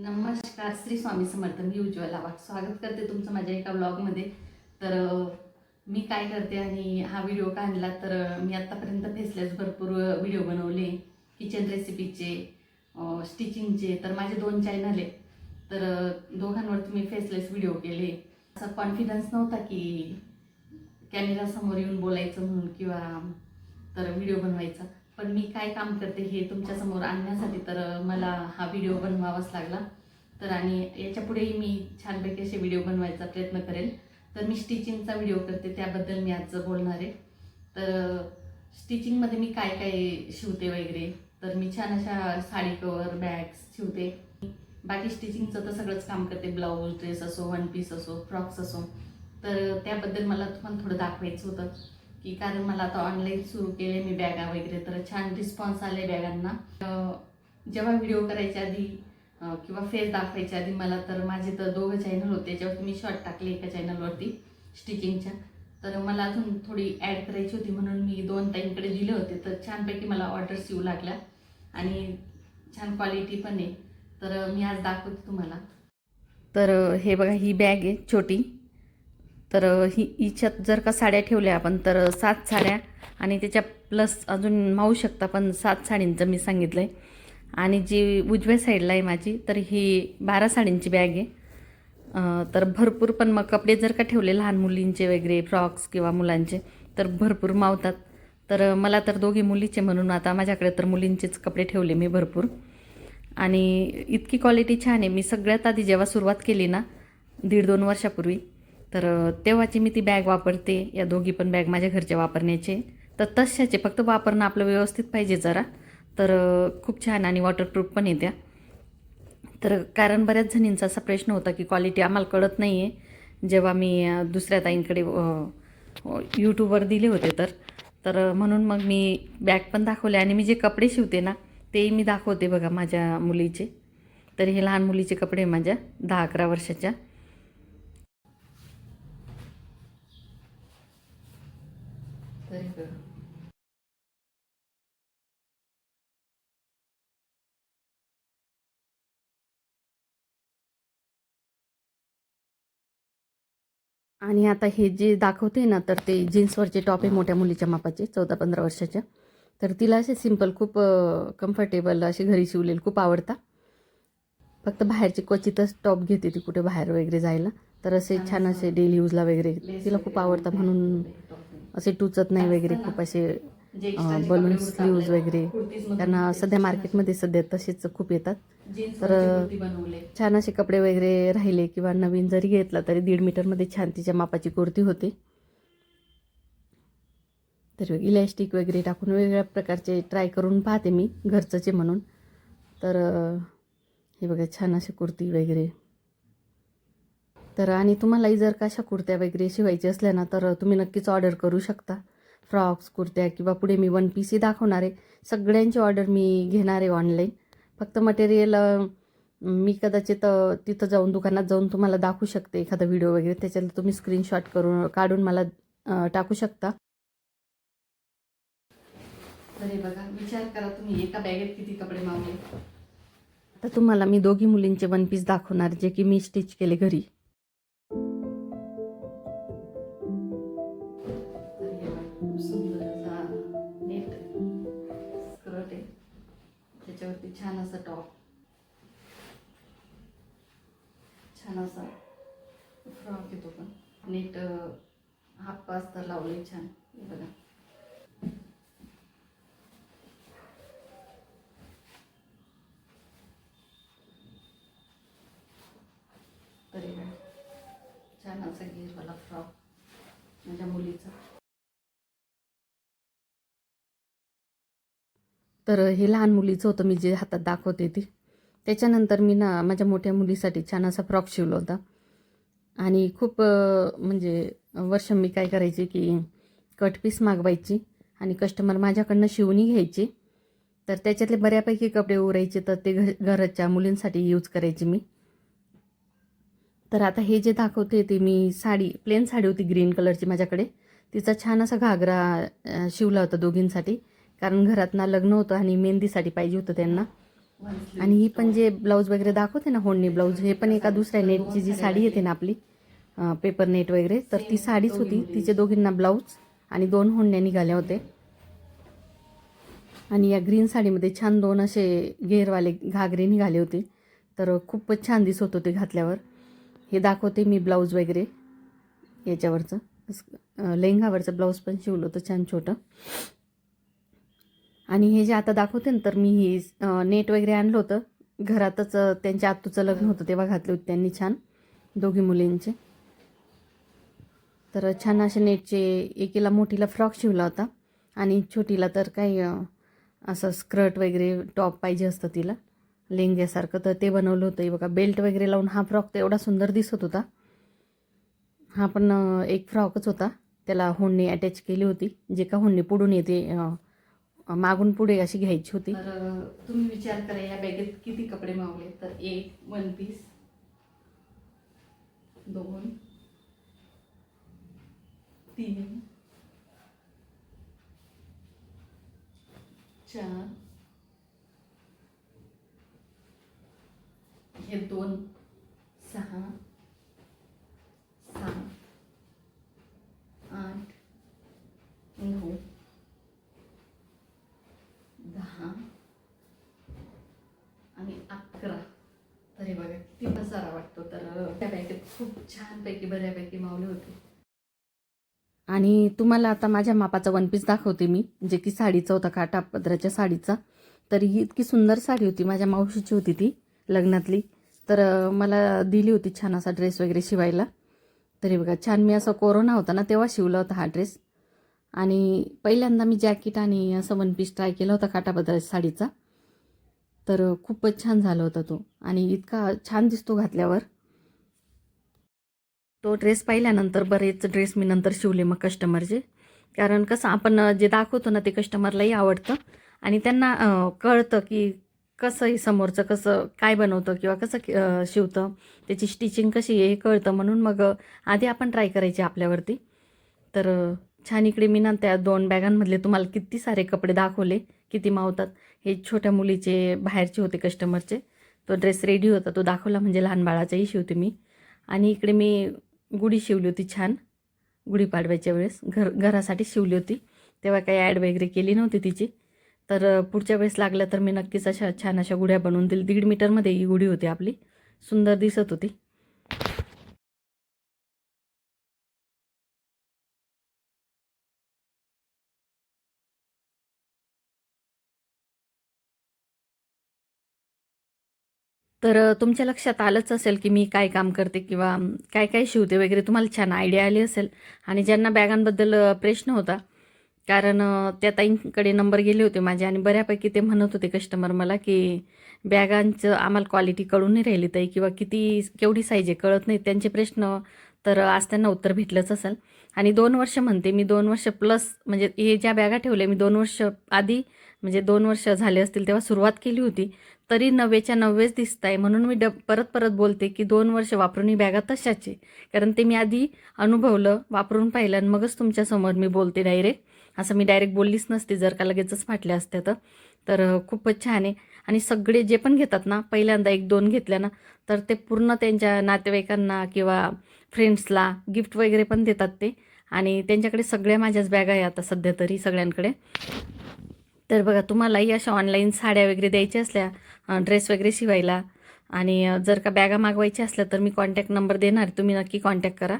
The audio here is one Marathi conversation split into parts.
नमस्कार श्री स्वामी समर्थ मी उज्ज्वला वाघ स्वागत करते तुमचं माझ्या एका ब्लॉगमध्ये तर मी काय करते आणि हा व्हिडिओ का आणला तर मी आत्तापर्यंत फेसलेस भरपूर व्हिडिओ बनवले किचन रेसिपीचे स्टिचिंगचे तर माझे दोन चॅनल आहे तर दोघांवर दोघांवरती मी फेसलेस व्हिडिओ केले. असा कॉन्फिडन्स नव्हता की कॅमेरासमोर येऊन बोलायचं म्हणून किंवा तर व्हिडिओ बनवायचा. पण मी काय काम करते हे तुमच्यासमोर आणण्यासाठी तर मला हा व्हिडिओ बनवावाच लागला. तर आणि याच्या पुढेही मी छानपैकी असे व्हिडिओ बनवायचा प्रयत्न करेल. तर मी स्टिचिंगचा व्हिडिओ करते त्याबद्दल मी आज बोलणार आहे. तर स्टिचिंगमध्ये मी काय काय शिवते वगैरे तर मी छान अशा साडी कवर बॅग्स शिवते. बाकी स्टिचिंगचं तर सगळंच काम करते ब्लाऊज ड्रेस असो वन पीस असो फ्रॉक्स असो. तर त्याबद्दल मला तुम्हाला थोडं दाखवायचं होतं. की कारण मला आता ऑनलाईन सुरू केले मी बॅगा वगैरे तर छान रिस्पॉन्स आले बॅगांना. जेव्हा व्हिडिओ करायच्या आधी किंवा फेस दाखवायच्या आधी मला तर माझे तर दोघं चॅनल होते. त्याच्यावरती मी शॉर्ट टाकले एका चॅनलवरती स्टिचिंगच्या तर मला अजून थोडी ॲड करायची होती म्हणून मी दोन ताईंकडे दिले होते. तर छानपैकी मला ऑर्डर्स येऊ लागल्या. आणि छान क्वालिटी पण आहे. तर मी आज दाखवते तुम्हाला. तर हे बघा ही बॅग आहे छोटी. तर ही हिच्यात जर का साड्या ठेवल्या आपण तर सात साड्या आणि त्याच्या प्लस अजून मावू शकता पण सात साडींचं मी सांगितलं आहे आणि जी उजव्या साईडला आहे माझी तर ही बारा साडींची बॅग आहे. तर भरपूर पण मग कपडे जर का ठेवले लहान मुलींचे वगैरे फ्रॉक्स किंवा मुलांचे तर भरपूर मावतात. तर मला तर दोघी मुलीचे म्हणून आता माझ्याकडे तर मुलींचेच कपडे ठेवले मी भरपूर. आणि इतकी क्वालिटी छान आहे. मी सगळ्यात आधी जेव्हा सुरुवात केली ना दीड दोन वर्षापूर्वी तर तेव्हाची मी ती बॅग वापरते. या दोघी पण बॅग माझ्या घरच्या वापरण्याचे. तर तशाचे फक्त वापरणं आपलं व्यवस्थित पाहिजे जरा. तर खूप छान आणि वॉटरप्रूफ पण येत्या. तर कारण बऱ्याच जणींचा असा प्रश्न होता की क्वालिटी आम्हाला कळत नाही आहे जेव्हा मी दुसऱ्या ताईंकडे यूट्यूबवर दिले होते तर. तर म्हणून मग मी बॅग पण दाखवले आणि मी जे कपडे शिवते ना तेही मी दाखवते बघा माझ्या मुलीचे. तर हे लहान मुलीचे कपडे माझ्या दहा अकरा वर्षाच्या. तरी आणि आता हे जे दाखवते ना तर ते जीन्सवरचे टॉप आहे मोठ्या मुलीच्या मापाचे चौदा पंधरा वर्षाच्या तर तिला असे सिंपल खूप कम्फर्टेबल असे घरी शिवलेले खूप आवडता. फक्त बाहेरचे क्वचितच टॉप घेते ती कुठे बाहेर वगैरे जायला. तर असे छान असे डेली यूजला वगैरे तिला खूप आवडतं म्हणून असे टुचत नाही वगैरे खूप असे बलून स्लीव्ज वगैरे. त्यांना सध्या मार्केटमध्ये सध्या तसेच खूप येतात. तर छान असे कपडे वगैरे राहिले किंवा नवीन जरी घेतला तरी दीड मीटरमध्ये छान तिच्या मापाची कुर्ती होते. तर इलॅस्टिक वगैरे टाकून वेगवेगळ्या प्रकारचे ट्राय करून पाहते मी घरचंचे म्हणून. तर हे बघा छान अशी कुर्ती वगैरे. तर आणि तुम्हालाही जर का अशा कुर्त्या वगैरे शिवायच्या असल्या ना तर तुम्ही नक्कीच ऑर्डर करू शकता. फ्रॉक्स कुर्त्या किंवा पुढे मी वन पीसही दाखवणार आहे. सगळ्यांची ऑर्डर मी घेणार आहे ऑनलाईन फक्त मटेरियल मी कदाचित तिथं जाऊन दुकानात जाऊन तुम्हाला दाखवू शकते एखादा व्हिडिओ वगैरे. त्याच्यात तुम्ही स्क्रीनशॉट करून काढून मला टाकू शकता. बघा विचार करा तुम्ही एका बॅगेत किती कपडे मावले आता तुम्हाला मी दोघी मुलींचे वन पीस दाखवणार जे की मी स्टिच केले घरी. छान असा टॉप छान असा फ्रॉक येतो पण. नीट हाफ पास तर लावले छान. हे बघा तरी काय छान असा घेरवाला फ्रॉक माझ्या मुलीचा तर हे लहान मुलीचं होतं मी जे हातात दाखवते ती. त्याच्यानंतर मी ना माझ्या मोठ्या मुलीसाठी छान असा फ्रॉक शिवला होता. आणि खूप म्हणजे वर्ष मी काय करायचे की कट पीस मागवायची आणि कस्टमर माझ्याकडनं शिवणी घ्यायची. तर त्याच्यातले बऱ्यापैकी कपडे उरायचे तर ते घ घराच्या मुलींसाठी यूज करायची मी. तर आता हे जे दाखवते ते मी साडी प्लेन साडी होती ग्रीन कलरची माझ्याकडे. तिचा छान असा घागरा शिवला होता दोघींसाठी. कारण घरात ना लग्न होतं आणि मेहंदीसाठी पाहिजे होतं त्यांना. आणि ही पण जे ब्लाऊज वगैरे दाखवते ना होडणी ब्लाऊज हे पण एका दुसऱ्या नेटची जी साडी येते ना आपली पेपर नेट वगैरे तर ती साडीच होती. तिचे दोघींना ब्लाऊज आणि दोन होंडण्या निघाल्या होते आणि या ग्रीन साडीमध्ये छान दोन असे घेरवाले घागरे निघाले होते. तर खूपच छान दिसत होते घातल्यावर. हे दाखवते मी ब्लाऊज वगैरे याच्यावरचं. लेहंगावरचं ब्लाऊज पण शिवलं होतं छान छोटं. आणि हे जे आता दाखवते ना तर मी हे नेट वगैरे आणलं होतं. घरातच त्यांच्या आत्तूचं लग्न होतं तेव्हा घातले होते त्यांनी छान दोघी मुलींचे. तर छान असे नेटचे एकीला मोठीला फ्रॉक शिवला होता आणि छोटीला तर काही असं स्कर्ट वगैरे टॉप पाहिजे असतं तिला लेंग्यासारखं. तर ते बनवलं होतं. बघा बेल्ट वगैरे लावून हा फ्रॉक तर एवढा सुंदर दिसत होता. हा पण एक फ्रॉकच होता. त्याला होडणी अटॅच केली होती. जे का होडणी पुढून येते मागून पुढे अशी घ्यायची होती. तर तुम्ही विचार करा या बॅगेत किती कपडे मावले? तर एक वन पीस. दोन. तीन. चार. हे दोन. सहा सात आठ नऊ दहा आणि अकरा तर हे बघा किती पसारा वाटतो तर त्या बॅगेत खूप छानपैकी बऱ्यापैकी मावले होते. आणि तुम्हाला आता माझ्या मापाचा वन पीस दाखवते मी जे की साडीचा होता काटा पदराच्या साडीचा. तर ही इतकी सुंदर साडी होती माझ्या मावशीची होती ती लग्नातली. तर मला दिली होती छान असा ड्रेस वगैरे शिवायला. तरी बघा छान मी असं कोरोना होता ना तेव्हा शिवला होता हा ड्रेस. आणि पहिल्यांदा मी जॅकेट आणि असं वन पीस ट्राय केला होता काटापदराच्या साडीचा. तर खूपच छान झाला होता तो. आणि इतका छान दिसतो घातल्यावर. तो ड्रेस पाहिल्यानंतर बरेच ड्रेस मी नंतर शिवले मग कस्टमरचे कारण कसं आपण जे दाखवतो ना ते कस्टमरलाही आवडतं. आणि त्यांना कळतं की कसंही समोरचं कसं काय बनवतं किंवा कसं शिवतं. त्याची स्टिचिंग कशी आहे हे कळतं. म्हणून मग आधी आपण ट्राय करायची आपल्यावरती. तर छान इकडे मी ना त्या दोन बॅगांमधले तुम्हाला किती सारे कपडे दाखवले किती मावतात. हे छोट्या मुलीचे बाहेरचे होते कस्टमरचे तो ड्रेस रेडी होता. तो दाखवला म्हणजे लहान बाळाचाही शिवते मी. आणि इकडे मी गुढी शिवली होती छान. गुढीपाडव्याच्या वेळेस घर घरासाठी शिवली होती. तेव्हा काही ॲड वगैरे केली नव्हती तिची. तर पुढच्या वेळेस लागलं तर मी नक्कीच अशा छान अशा गुढ्या बनवून देईल. दीड मीटरमध्ये ही गुढी होती आपली. सुंदर दिसत होती. तर तुमच्या लक्षात आलंच असेल की मी काय काम करते किंवा काय काय शिवते वगैरे तुम्हाला छान आयडिया आली असेल. आणि ज्यांना बॅगांबद्दल प्रश्न होता कारण त्या ताईंकडे नंबर गेले होते माझे आणि बऱ्यापैकी ते म्हणत होते कस्टमर मला की बॅगांचं आम्हाला क्वालिटी कळून नाही राहिली ताई किंवा किती केवढी साईज आहे कळत नाही. त्यांचे प्रश्न तर आज त्यांना उत्तर भेटलंच असेल. आणि दोन वर्ष म्हणते मी दोन वर्ष प्लस म्हणजे हे ज्या बॅगा ठेवल्या मी दोन वर्ष आधी म्हणजे दोन वर्ष झाले असतील तेव्हा सुरुवात केली होती तरी नव्वेच्या नव्वेच दिसत आहे म्हणून मी डब परत परत बोलते की दोन वर्ष वापरून ही बॅगा तशाची. कारण ते मी आधी अनुभवलं वापरून पाहिलं आणि मगच तुमच्यासमोर मी बोलते डायरेक्ट. असं मी डायरेक्ट बोललीच नसते जर का लगेचच फाटल्या असत्या तर. तर खूपच छान आहे. आणि सगळे जे पण घेतात ना पहिल्यांदा एक दोन घेतल्या ना तर ते पूर्ण त्यांच्या नातेवाईकांना किंवा फ्रेंड्सला गिफ्ट वगैरे पण देतात ते. आणि त्यांच्याकडे सगळ्या माझ्याच बॅगा आहे आता सध्या तरी सगळ्यांकडे. तर बघा तुम्हालाही अशा ऑनलाईन साड्या वगैरे द्यायच्या असल्या ड्रेस वगैरे शिवायला. आणि जर का बॅगा मागवायच्या असल्या तर मी कॉन्टॅक्ट नंबर देणार तुम्ही नक्की कॉन्टॅक्ट करा.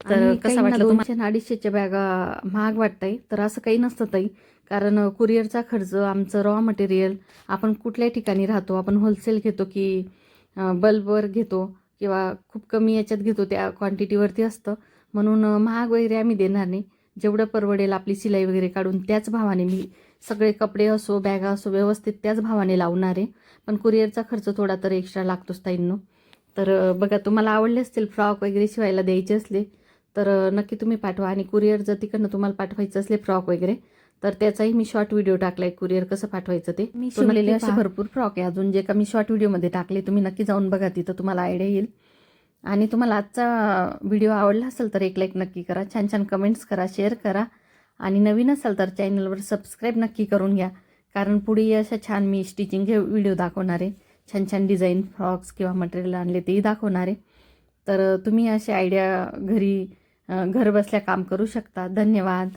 तर कसं वाटलं तुम्हाला अडीचशेच्या बॅगा महाग वाटतंय. तर असं काही नसतं ताई. कारण कुरिअरचा खर्च आमचं रॉ मटेरियल आपण कुठल्या ठिकाणी राहतो आपण होलसेल घेतो की बल्बवर घेतो किंवा खूप कमी याच्यात घेतो त्या क्वांटिटीवरती असतं. म्हणून महाग वगैरे आम्ही देणार नाही. जेवढं परवडेल आपली सिलाई वगैरे काढून त्याच भावाने मी सगळे कपडे असो बॅगा असो व्यवस्थित त्याच भावाने लावणार आहे. पण कुरिअरचा खर्च थोडा तर एक्स्ट्रा लागतोच ताईंनो. तर बघा तुम्हाला आवडले असतील फ्रॉक वगैरे शिवायला द्यायचे असले तर नक्की तुम्ही पाठवा. आणि कुरिअर जर तिकडनं तुम्हाला पाठवायचं असले फ्रॉक वगैरे तर त्याचाही मी शॉर्ट व्हिडिओ टाकलाय कुरिअर कसं पाठवायचं ते. मी शिवलेले असे. भरपूर फ्रॉक आहे अजून जे का मी शॉर्ट व्हिडिओमध्ये टाकले तुम्ही नक्की जाऊन बघा तिथं तुम्हाला आयडिया येईल. आणि तुम्हाला आजचा व्हिडिओ आवडला असेल तर एक लाईक नक्की करा छान छान कमेंट्स करा शेअर करा आणि नवीन असाल तर चॅनलवर सबस्क्राईब नक्की करून घ्या. कारण पुढे अशा छान मी स्टिचिंग हे व्हिडिओ दाखवणार आहे छान छान डिझाईन फ्रॉक्स किंवा मटेरियल आणले तेही दाखवणार. आहे तर तुम्ही असे आयडिया घरी घर बसल्या काम करू शकता. धन्यवाद.